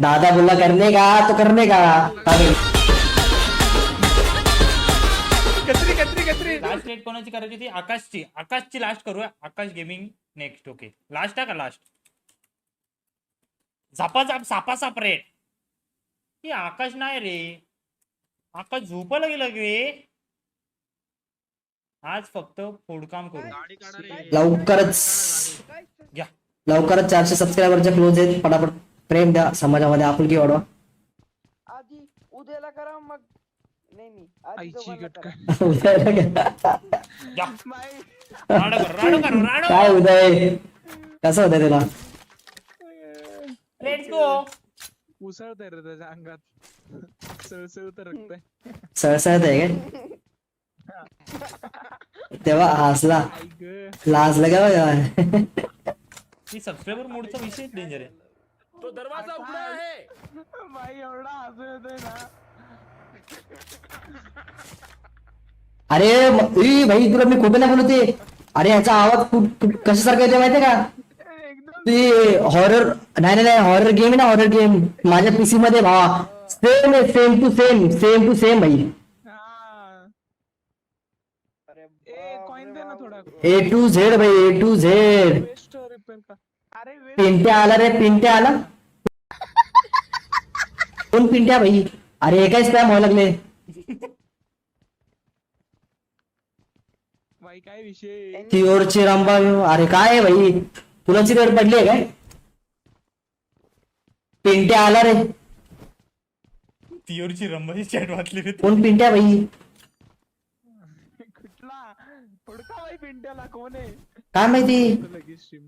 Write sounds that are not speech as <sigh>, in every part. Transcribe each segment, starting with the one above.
दादा बोलला करने का तो करने का. कत्री कत्री कत्री। लास्ट डेट कोणाची करायची होती? आकाशची. आकाशची लास्ट करूया. Akash gaming next okay last आहे का लास्ट झापा झाप सापा साप रे. हे आकाश नाही रे. आकाश झोपायला गेला रे आज फक्त फोडकाम करू. लवकरच. घ्या. लवकरच चारशे सबस्क्रायबरच्या क्लोज आहेत. पटापट. प्रेम द्या समाजामध्ये आपुलकी वाढवा. आधी उद्याला करा मग. नाही नाही आधी आईची दोघांना गट करा. काय घ्या राडो कर राडो कर राडो. काय उदय? कसं होतं तुला? लेट्स गो उसळतंय रे त्याच्या अंगात. सळसळत रक्त. आहे. सळसळत आहे काय? तेव्हा हसला. आई ग. लाजलं का बघा ही सबस्क्रायबर मोडचा विषय डेंजर आहे. बाई एवढा हसू येतोय ना। अरे म- ई भाई तुला मी खोटं नाही बोलते। अरे ह्याचा आवाज़ खूप कशासारखा येतो माहितीये का? ते हॉरर नाही नाही हॉरर गेम आहे ना हॉरर गेम माझ्या पीसी मध्ये भावा। सेम आहे same to same same to same भाई। ए बाप कॉइन रे दे ना बाप. थोडा। ए टू झेड भाई ए टू झेड पिंट्या आला रे पिंट्या आला. कोण पिंट्या भाई अरे काय स्पॅम व्हायला लागले? बाई काय विषय? तिओरची रंबा अरे काय भाई फुलाची रेड पडली आहे काय? पिंट्या आला रे. तियोरची रंबाची चॅट वाचली रे कोण पिंट्या भाई कुठला? पिंट्याला कोण आहे? काय माहिती?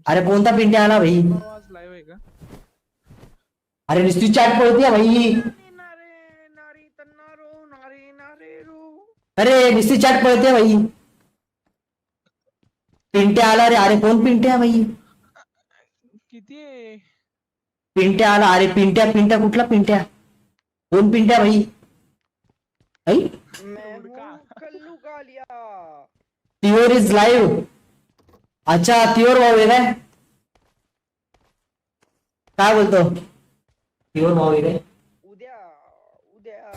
अरे कोणता पिंट्या आला भाई? आज लाईव्ह आहे का? अरे नुसती चॅट पळते भाई. अरे नुसती चॅट पळते भाई. पिंट्या आला रे. अरे कोण पिंट्या भाई? किती आहे? पिंट्या आला. अरे पिंट्या पिंट्या कुठला पिंट्या? कोण पिंट्या भाई? कालिया. तिओर इज लाईव्ह अच्छा तिओर भाऊ आहे काय? काय बोलतो? तिओर भाऊ आहे काय? उद्या उद्या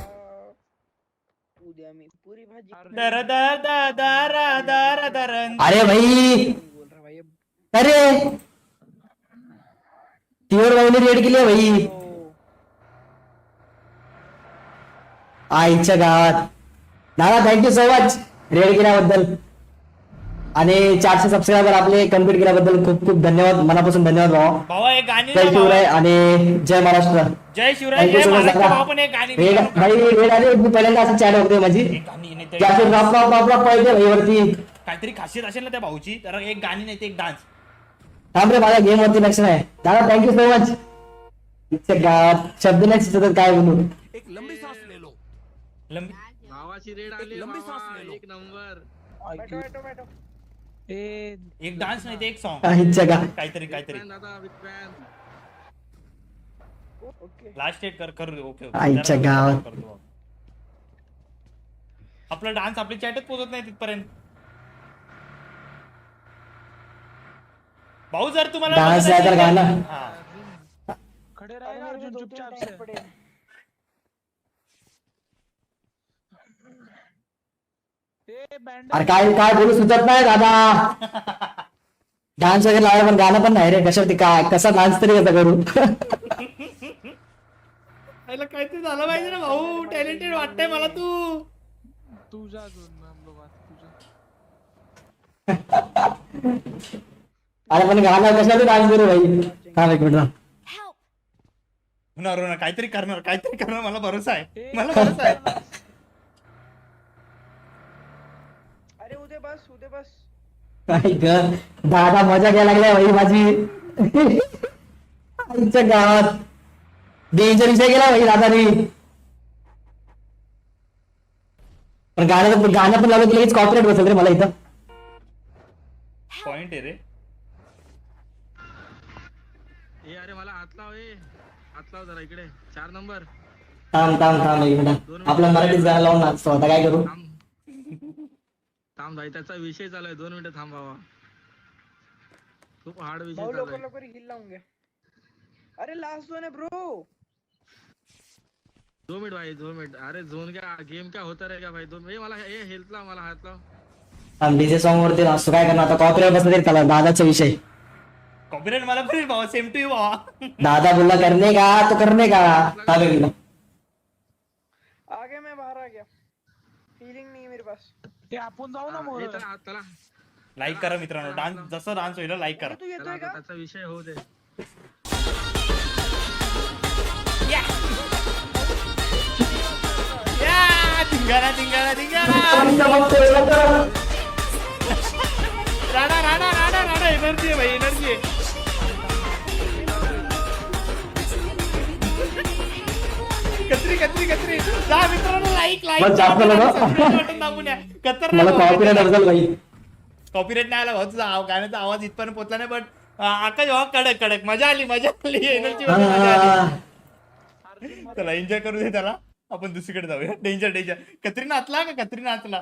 उद्या मी पुरी भाजी दर दर दर दर दर दरन अरे भाई! बोल रहा भाई? अरे! तिओर भाऊने रेड केली आहे भाई. तो आईच्या गावात. दादा थँक्यू सो मच रेड केल्याबद्दल. आणि चारशे सबस्क्रायबर आपले कंप्लीट केल्याबद्दल खूप खूप धन्यवाद. मनापासून धन्यवाद भाऊ भावा एक गाणी जय शिवराय. आणि जय महाराष्ट्र. जय शिवराय थँक्यू जय सो मच महाराष्ट्र. भावा पण एक गाणी रेड भाई रेड आले. मी पहिल्यांदा असं चॅट होते माझी. एक गाणी नाही वरती काहीतरी खासियत असेल ना त्या भाऊची तर एक गाणी नाही ते एक डान्स थांब रे माझ्या गेम वरती लक्ष नाही. दादा थँक्यू सो मच गावात शब्द नाही सुचत काय बोलू? लंबी भावाची रेड आली भावा, एक नंबर. एक डान्स नाही ते एक सॉन्ग आईच्या गा काहीतरी काहीतरी Fan दादा big fan okay last date कर कर ओके ओके. आईच्या जरा गावात. करतो भाऊ. आपला डान्स आपली चॅटच पोहोचत नाही तिथपर्यंत भाऊ जर तुम्हाला Dance बघत नाही तर असेल गाणं. हा. खडे अरे राहा मेरे अर्जुन दो तीन चुपचाप dance से पड़े हैं. ए बँड अरे काय काय बोलू सुचत नाही दादा. डान्स वगैरे लावायला पण गाणं पण नाही रे. कशावरती काय कसा डान्स तरी कसा करू? काहीतरी झालं पाहिजे ना भाऊ. टॅलेंटेड वाटतंय मला तू. तुझा अरे पण गाणं कशावरती डान्स करू भाई? काय एक मिनिट होणार होणार. काहीतरी करणार काहीतरी करणार. मला भरोसा आहे. मला भरोसा आहे <laughs> अरे उद्या बस उद्या बस. काय ग दादा मजा घ्यायला लागलाय भाई माझी. आईच्या गावात. डेंजर विषय गेला भाई दादानी. पण गाणं गाणं पण लावलं की लगेच कॉपरेट बसेल रे मला इथं. पॉइंट आहे रे. ए अरे मला हात लाव ए. हात लाव जरा इकडे. चार नंबर. थांब थांब थांब एक मिनिट. आपलं मराठीच गाणं लावून नाचतो आता काय करू? थांब. थांब भाई त्याचा विषय चालू आहे. दोन मिनिटं थांब बाबा खूप हार्ड विषय भाऊ चालू लवकर आहे. लवकर हिल लावून घ्या. अरे लास्ट वन आहे ब्रो दो मिनिट भाई दो मिनिट. अरे झोन क्या गेम क्या होता रहेगा भाई? दो मिनिट मला हे हेल्थ लाव मला हात लाव. डीजे सॉन्ग वरती असतो काय करणार आता? कॉपीराइट बसला तरी त्याला दादाचा विषय. कॉपीराइट मला पण भावा सेम टू भावा. दादा बोलला करणे का? तो करणे का? आगे मैं बाहर आ गया. फीलिंग नहीं है मेरे पास. ते आपण जाऊ ना मोर त्याला त्याला लाईक करा मित्रांनो. डान्स जसं डान्स होईल लाईक करा. तू येतोय का? त्याचा विषय होऊ दे. या, धिंगाणा धिंगाणा धिंगाणा! राणा राणा राणा राणा एनर्जी आहे भाई एनर्जी आहे. कत्री कत्री कत्री. जा मित्रांनो लाईक बस जास्त. <laughs> बटन दाबून या. कॉपीराइट नाही आला भाऊ तुझा आव- गाण्याचा आवाज इथपर्यंत पोहोचला नाही बट आकाश भाऊ कडक कडक. मजा आली मजा आली. <laughs> एनर्जी मजा आली. चला एन्जॉय करू दे त्याला. आपण दुसरीकडे जाऊया. डेंजर डेंजर कत्री नाचला का? कत्री नाचला.